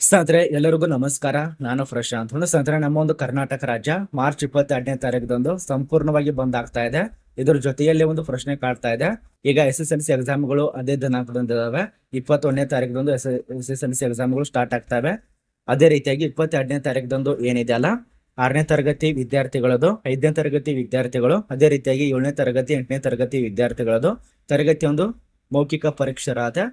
ಸ್ನೇಹಿತರೆ ಎಲ್ಲರಿಗೂ ನಮಸ್ಕಾರ. ನಾನು ಪ್ರಶಾಂತ್. ಒಂದು ಸ್ನೇಹಿತರೆ ನಮ್ಮ ಒಂದು ಕರ್ನಾಟಕ ರಾಜ್ಯ ಮಾರ್ಚ್ ಇಪ್ಪತ್ತೆರಡನೇ ತಾರೀಕದಂದು ಸಂಪೂರ್ಣವಾಗಿ ಬಂದ್ ಆಗ್ತಾ ಇದೆ. ಇದ್ರ ಜೊತೆಯಲ್ಲಿ ಒಂದು ಪ್ರಶ್ನೆ ಕಾಡ್ತಾ ಇದೆ. ಈಗ ಎಸ್ ಎಸ್ ಎಲ್ ಸಿ ಎಕ್ಸಾಮ್ಗಳು ಅದೇ ದಿನಾಂಕದಂದು ಇದಾವೆ ಇಪ್ಪತ್ತೊಂದನೇ ತಾರೀಕದಂದು ಎಸ್ ಎಸ್ ಎಲ್ ಸಿ ಎಕ್ಸಾಮ್ಗಳು ಸ್ಟಾರ್ಟ್ ಆಗ್ತವೆ. ಅದೇ ರೀತಿಯಾಗಿ ಇಪ್ಪತ್ತೆರಡನೇ ತಾರೀಕದಂದು ಏನಿದೆ ಅಲ್ಲ? ಆರನೇ ತರಗತಿ ವಿದ್ಯಾರ್ಥಿಗಳದು, ಐದನೇ ತರಗತಿ ವಿದ್ಯಾರ್ಥಿಗಳು, ಅದೇ ರೀತಿಯಾಗಿ ಏಳನೇ ತರಗತಿ, ಎಂಟನೇ ತರಗತಿ ವಿದ್ಯಾರ್ಥಿಗಳದು. ತರಗತಿ ಒಂದು ಮೌಖಿಕ ಪರೀಕ್ಷೆ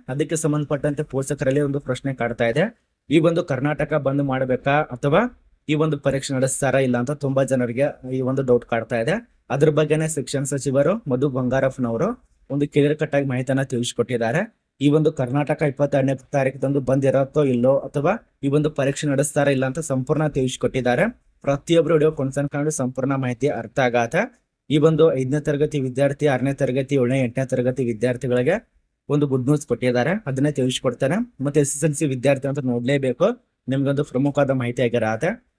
ಅದಕ್ಕೆ ಸಂಬಂಧಪಟ್ಟಂತೆ ಪೋಷಕರಲ್ಲಿ ಒಂದು ಪ್ರಶ್ನೆ ಕಾಡ್ತಾ ಇದೆ. ಈ ಒಂದು ಕರ್ನಾಟಕ ಬಂದ್ ಮಾಡಬೇಕಾ ಅಥವಾ ಈ ಒಂದು ಪರೀಕ್ಷೆ ನಡೆಸ್ತಾರಾ ಇಲ್ಲ ಅಂತ ತುಂಬಾ ಜನರಿಗೆ ಈ ಒಂದು ಡೌಟ್ ಕಾಡ್ತಾ ಇದೆ. ಅದ್ರ ಬಗ್ಗೆನೇ ಶಿಕ್ಷಣ ಸಚಿವರು ಮಧು ಬಂಗಾರಪ್ಪನವರು ಒಂದು ಕ್ಲಿಯರ್ ಕಟ್ ಆಗಿ ಮಾಹಿತಿಯನ್ನ ತಿಳಿಸ್ಕೊಟ್ಟಿದ್ದಾರೆ. ಈ ಒಂದು ಕರ್ನಾಟಕ ಇಪ್ಪತ್ತೆರಡನೇ ತಾರೀಕದಂದು ಬಂದಿರತ್ತೋ ಇಲ್ಲೋ ಅಥವಾ ಈ ಒಂದು ಪರೀಕ್ಷೆ ನಡೆಸ್ತಾರ ಇಲ್ಲ ಅಂತ ಸಂಪೂರ್ಣ ತಿಳಿಸ್ಕೊಟ್ಟಿದ್ದಾರೆ. ಪ್ರತಿಯೊಬ್ರು ವಿಡಿಯೋ ಕೊಂಡು ಸಂಪೂರ್ಣ ಮಾಹಿತಿ ಅರ್ಥ ಆಗಾತ ಈ ಒಂದು ಐದನೇ ತರಗತಿ ವಿದ್ಯಾರ್ಥಿ, ಆರನೇ ತರಗತಿ, ಏಳನೇ, ಎಂಟನೇ ತರಗತಿ ವಿದ್ಯಾರ್ಥಿಗಳಿಗೆ ಒಂದು ಗುಡ್ ನ್ಯೂಸ್ ಕೊಟ್ಟಿದ್ದಾರೆ. ಅದನ್ನ ತಿಳಿಸ್ಕೊಡ್ತಾನೆ. ಮತ್ತೆ ಎಸ್ ಎಸ್ ಎಲ್ ಸಿ ವಿದ್ಯಾರ್ಥಿ ಅಂತ ನೋಡ್ಲೇಬೇಕು. ನಿಮ್ಗೊಂದು ಪ್ರಮುಖವಾದ ಮಾಹಿತಿ ಆಗಿರತ್ತೆ.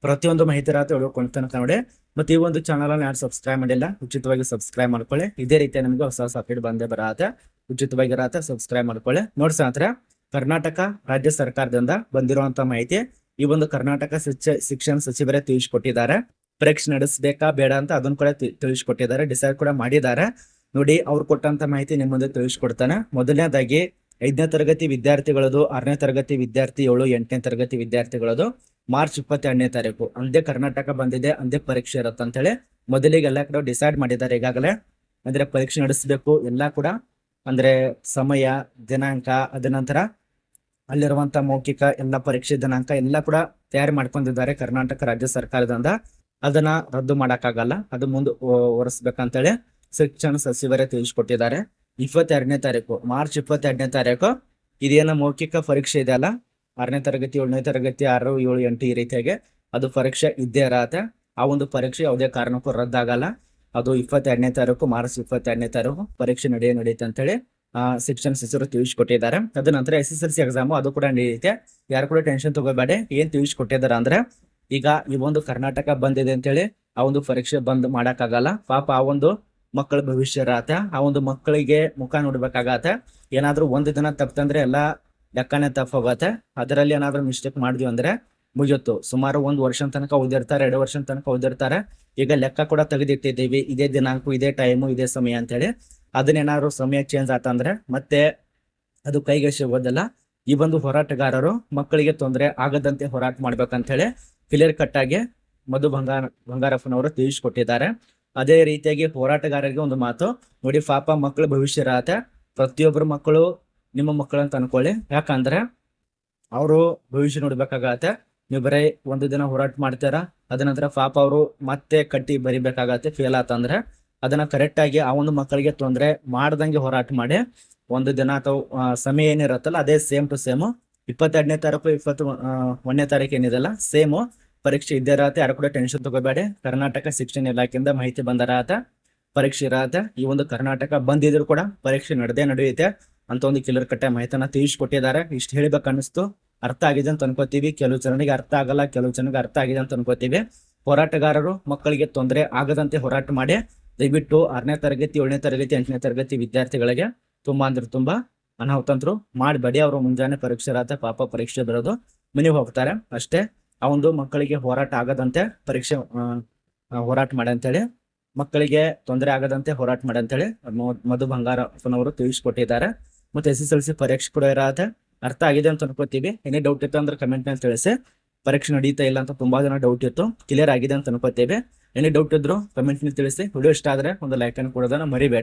ಪ್ರತಿಯೊಂದು ಮಾಹಿತಿ ಇರತ್ತೆ ಹೇಳ್ಕೊಳ್ತಾನೆ ನೋಡಿ. ಮತ್ತೆ ಈ ಒಂದು ಚಾನಲ್ ಅನ್ನು ಯಾರು ಸಬ್ಸ್ಕ್ರೈಬ್ ಮಾಡಿಲ್ಲ, ಉಚಿತವಾಗಿ ಸಬ್ಸ್ಕ್ರೈಬ್ ಮಾಡ್ಕೊಳ್ಳಿ. ಇದೇ ರೀತಿ ನಿಮ್ಗೆ ಹೊಸ ಹೊಸ ಅಪ್ಡೇಟ್ ಬಂದೇ ಬರತ್ತೆ. ಉಚಿತವಾಗಿ ಇರತ್ತೆ ಸಬ್ಸ್ಕ್ರೈಬ್ ಮಾಡ್ಕೊಳ್ಳಿ. ನೋಡಿ ಸ್ನೇಹಿತರೆ, ಕರ್ನಾಟಕ ರಾಜ್ಯ ಸರ್ಕಾರದಿಂದ ಬಂದಿರುವಂತ ಮಾಹಿತಿ, ಈ ಒಂದು ಕರ್ನಾಟಕ ಶಿಕ್ಷ- ಶಿಕ್ಷಣ ಸಚಿವರೇ ತಿಳಿಸ್ಕೊಟ್ಟಿದ್ದಾರೆ. ಪರೀಕ್ಷೆ ನಡೆಸಬೇಕಾ ಬೇಡ ಅಂತ ಅದನ್ನ ಕೂಡ ತಿಳಿಸ್ಕೊಟ್ಟಿದ್ದಾರೆ. ಡಿಸೈಡ್ ಕೂಡ ಮಾಡಿದ್ದಾರೆ. ನೋಡಿ, ಅವ್ರು ಕೊಟ್ಟಂತ ಮಾಹಿತಿ ನಿಮ್ಮ ಮುಂದೆ ತಿಳಿಸ್ಕೊಡ್ತಾನೆ. ಮೊದಲನೇದಾಗಿ, ಐದನೇ ತರಗತಿ ವಿದ್ಯಾರ್ಥಿಗಳದು, ಆರನೇ ತರಗತಿ ವಿದ್ಯಾರ್ಥಿ ಏಳು, ಎಂಟನೇ ತರಗತಿ ವಿದ್ಯಾರ್ಥಿಗಳದು, ಮಾರ್ಚ್ ಇಪ್ಪತ್ತೆರಡನೇ ತಾರೀಕು. ಅಂದೇ ಕರ್ನಾಟಕ ಬಂದಿದೆ, ಅಂದೇ ಪರೀಕ್ಷೆ ಇರುತ್ತೆ ಅಂತೇಳಿ ಮೊದಲಿಗೆ ಎಲ್ಲ ಕಡೆ ಡಿಸೈಡ್ ಮಾಡಿದ್ದಾರೆ ಈಗಾಗಲೇ. ಅಂದ್ರೆ ಪರೀಕ್ಷೆ ನಡೆಸಬೇಕು, ಎಲ್ಲಾ ಕೂಡ. ಅಂದ್ರೆ ಸಮಯ, ದಿನಾಂಕ, ಅದ ನಂತರ ಅಲ್ಲಿರುವಂತ ಮೌಖಿಕ, ಎಲ್ಲ ಪರೀಕ್ಷೆ ದಿನಾಂಕ, ಎಲ್ಲ ಕೂಡ ತಯಾರಿ ಮಾಡ್ಕೊಂಡಿದ್ದಾರೆ ಕರ್ನಾಟಕ ರಾಜ್ಯ ಸರ್ಕಾರದಿಂದ. ಅದನ್ನ ರದ್ದು ಮಾಡಕ್ಕಾಗಲ್ಲ, ಅದು ಮುಂದೆ ಒರೆಸ್ಬೇಕಂತೇಳಿ. ಶಿಕ್ಷಣ ಸಚಿವರೇ ತಿಳಿಸ್ಕೊಟ್ಟಿದ್ದಾರೆ. ಇಪ್ಪತ್ತೆರಡನೇ ತಾರೀಕು ಮಾರ್ಚ್ ಇಪ್ಪತ್ತೆರಡನೇ ತಾರೀಕು, ಇದೇನ ಮೌಖಿಕ ಪರೀಕ್ಷೆ ಇದೆ ಅಲ್ಲ? ಆರನೇ ತರಗತಿ, ಏಳನೇ ತರಗತಿ, ಆರು, ಏಳು, ಎಂಟು ಈ ರೀತಿಯಾಗಿ ಅದು ಪರೀಕ್ಷೆ ಇದ್ದೇ ಇರತ್ತೆ. ಆ ಒಂದು ಪರೀಕ್ಷೆ ಯಾವುದೇ ಕಾರಣಕ್ಕೂ ರದ್ದಾಗಲ್ಲ. ಅದು ಇಪ್ಪತ್ತೆರಡನೇ ತಾರೀಕು ಮಾರ್ಚ್ ಇಪ್ಪತ್ತೆರಡನೇ ತಾರೀಕು ಪರೀಕ್ಷೆ ನಡೆಯ ನಡೆಯುತ್ತೆ ಅಂತೇಳಿ ಆ, ಶಿಕ್ಷಣ ಸಚಿವರು ತಿಳಿಸ್ಕೊಟ್ಟಿದ್ದಾರೆ. ಅದ ನಂತರ S S L C exam ಅದು ಕೂಡ ನಡೆಯುತ್ತೆ. ಯಾರು ಕೂಡ ಟೆನ್ಷನ್ ತಗೋಬೇಡಿ. ಏನ್ ತಿಳಿಸ್ಕೊಟ್ಟಿದ್ದಾರೆ ಅಂದ್ರೆ, ಈಗ ಈ ಒಂದು ಕರ್ನಾಟಕ ಬಂದಿದೆ ಅಂತೇಳಿ ಆ ಒಂದು ಪರೀಕ್ಷೆ ಬಂದ್ ಮಾಡಕ್ಕಾಗಲ್ಲ. ಪಾಪ ಆ ಒಂದು ಮಕ್ಕಳ ಭವಿಷ್ಯ ರಾತ ಆ ಒಂದು ಮಕ್ಕಳಿಗೆ ಮುಖ ನೋಡ್ಬೇಕಾಗತ್ತೆ. ಏನಾದ್ರೂ ಒಂದು ದಿನ ತಪ್ಪಂದ್ರೆ ಎಲ್ಲ ಲೆಕ್ಕನೇ ತಪ್ಪೋಗತ್ತೆ ಅದರಲ್ಲಿ ಏನಾದ್ರೂ ಮಿಸ್ಟೇಕ್ ಮಾಡಿದ್ವಿ ಅಂದ್ರೆ ಮುಗಿಯುತ್ತು. ಸುಮಾರು ಒಂದು ವರ್ಷ ತನಕ ಓದಿರ್ತಾರೆ ಎರಡು ವರ್ಷ ತನಕ ಓದಿರ್ತಾರೆ ಈಗ ಲೆಕ್ಕ ಕೂಡ ತೆಗೆದಿಟ್ಟಿದ್ದೀವಿ. ಇದೇ ದಿನಾಂಕ, ಇದೇ ಟೈಮು ಇದೇ ಸಮಯ ಅಂತೇಳಿ. ಅದನ್ನೇನಾದ್ರು ಸಮಯ ಚೇಂಜ್ ಆತಂದ್ರೆ ಮತ್ತೆ ಅದು ಕೈಗೆ ಸಿಗೋದಿಲ್ಲ ಈ ಒಂದು ಹೋರಾಟಗಾರರು ಮಕ್ಕಳಿಗೆ ತೊಂದರೆ ಆಗದಂತೆ ಹೋರಾಟ ಮಾಡ್ಬೇಕಂತ ಹೇಳಿ ಕ್ಲಿಯರ್ ಕಟ್ ಆಗಿ ಮಧು ಬಂಗಾರ ಬಂಗಾರಪ್ಪನವರು ತಿಳಿಸ್ಕೊಟ್ಟಿದ್ದಾರೆ. ಅದೇ ರೀತಿಯಾಗಿ ಹೋರಾಟಗಾರರಿಗೆ ಒಂದು ಮಾತು. ನೋಡಿ, ಪಾಪ ಮಕ್ಕಳ ಭವಿಷ್ಯ ಇರತ್ತೆ ಪ್ರತಿಯೊಬ್ಬರು ಮಕ್ಕಳು ನಿಮ್ಮ ಮಕ್ಕಳು ಅಂತ ಅನ್ಕೊಳ್ಳಿ. ಯಾಕಂದ್ರೆ ಅವರು ಭವಿಷ್ಯ ನೋಡ್ಬೇಕಾಗತ್ತೆ. ನೀವು ಬರೀ ಒಂದು ದಿನ ಹೋರಾಟ ಮಾಡ್ತೀರಾ ಅದ ನಂತರ ಪಾಪ ಅವರು ಮತ್ತೆ ಕಟ್ಟಿ ಬರಿಬೇಕಾಗತ್ತೆ ಫೇಲ್ ಆತಂದ್ರೆ ಅದನ್ನ ಕರೆಕ್ಟ್ ಆಗಿ ಆ ಒಂದು ಮಕ್ಕಳಿಗೆ ತೊಂದರೆ ಮಾಡ್ದಂಗೆ ಹೋರಾಟ ಮಾಡಿ. ಒಂದು ದಿನ ಅಥವಾ ಸಮಯ ಏನಿರತ್ತಲ್ಲ, ಅದೇ ಸೇಮ್ ಟು ಸೇಮ್ ಇಪ್ಪತ್ತೆರಡನೇ ತಾರೀಕು, ಇಪ್ಪತ್ತು ಒಂದನೇ ತಾರೀಕು ಏನಿದೆಲ್ಲ ಸೇಮ್ ಪರೀಕ್ಷೆ ಇದ್ದೇ ಇರತ್ತೆ, ಯಾರು ಕೂಡ ಟೆನ್ಷನ್ ತಗೋಬೇಡಿ. ಕರ್ನಾಟಕ ಶಿಕ್ಷಣ ಇಲಾಖೆಯಿಂದ ಮಾಹಿತಿ ಬಂದರಾತ ಪರೀಕ್ಷೆ ಇರತ್ತೆ. ಈ ಒಂದು ಕರ್ನಾಟಕ ಬಂದಿದ್ರು ಕೂಡ ಪರೀಕ್ಷೆ ನಡೆದೇ ನಡೆಯುತ್ತೆ. ಅಂತ ಒಂದು ಕಿಲರ್ ಕಟ್ಟೆ ಮಾಹಿತಿನ ತಿಳಿಸ್ಕೊಟ್ಟಿದ್ದಾರೆ. ಇಷ್ಟು ಹೇಳ್ಬೇಕು ಅನಿಸ್ತು ಅರ್ಥ ಆಗಿದೆ ಅಂತ ಅನ್ಕೋತೀವಿ. ಕೆಲವು ಜನರಿಗೆ ಅರ್ಥ ಆಗಲ್ಲ, ಕೆಲವು ಜನರಿಗೆ ಅರ್ಥ ಆಗಿದೆ ಅಂತ ಅನ್ಕೋತೀವಿ. ಹೋರಾಟಗಾರರು, ಮಕ್ಕಳಿಗೆ ತೊಂದರೆ ಆಗದಂತೆ ಹೋರಾಟ ಮಾಡಿ. ದಯವಿಟ್ಟು ಆರನೇ ತರಗತಿ, ಏಳನೇ ತರಗತಿ, ಎಂಟನೇ ತರಗತಿ ವಿದ್ಯಾರ್ಥಿಗಳಿಗೆ ತುಂಬಾ ಅಂದ್ರೆ ತುಂಬಾ ಅನಾಹುತಂತರು ಮಾಡಬೇಡಿ. ಅವರು ಮುಂಜಾನೆ ಪರೀಕ್ಷೆ ಇರತ್ತೆ, ಪಾಪ ಪರೀಕ್ಷೆ ಬರೋದು. ಮನೆಗೆ ಹೋಗ್ತಾರೆ. ಅಷ್ಟೇ. ಒಂದು ಮಕ್ಕಳಿಗೆ ಹೋರಾಟ ಆಗದಂತೆ ಪರೀಕ್ಷೆ ಆ, ಆ, ಹೋರಾಟ ಮಾಡಿ ಅಂತೇಳಿ ಮಕ್ಕಳಿಗೆ ತೊಂದರೆ ಆಗದಂತೆ ಹೋರಾಟ ಮಾಡಿ ಅಂತೇಳಿ ಮಧು ಬಂಗಾರಪ್ಪನವರು ತಿಳಿಸ್ಕೊಟ್ಟಿದ್ದಾರೆ. ಮತ್ತೆ ಎಸ್ ಎಸ್ ಎಲ್ ಸಿ ಪರೀಕ್ಷೆ ಕೂಡ ಇರತ್ತೆ ಅರ್ಥ ಆಗಿದೆ ಅಂತ ಅನ್ಕೋತೀವಿ. ಏನೇ ಡೌಟ್ ಇತ್ತು ಅಂದ್ರೆ ಕಮೆಂಟ್ನಲ್ಲಿ ತಿಳಿಸಿ. ಪರೀಕ್ಷೆ ನಡೀತಾ ಇಲ್ಲ ಅಂತ ತುಂಬಾ ಜನ ಡೌಟ್ ಇತ್ತು. ಕ್ಲಿಯರ್ ಆಗಿದೆ ಅಂತ ಅನ್ಕೋತೀವಿ. ಏನೇ ಡೌಟ್ ಇದ್ರು ಕಮೆಂಟ್ನಲ್ಲಿ ತಿಳಿಸಿ. ವಿಡಿಯೋ ಇಷ್ಟ ಆದ್ರೆ ಒಂದು ಲೈಕ್ ಅನ್ನು ಕೊಡೋದನ್ನ ಮರಿಬೇಡಿ.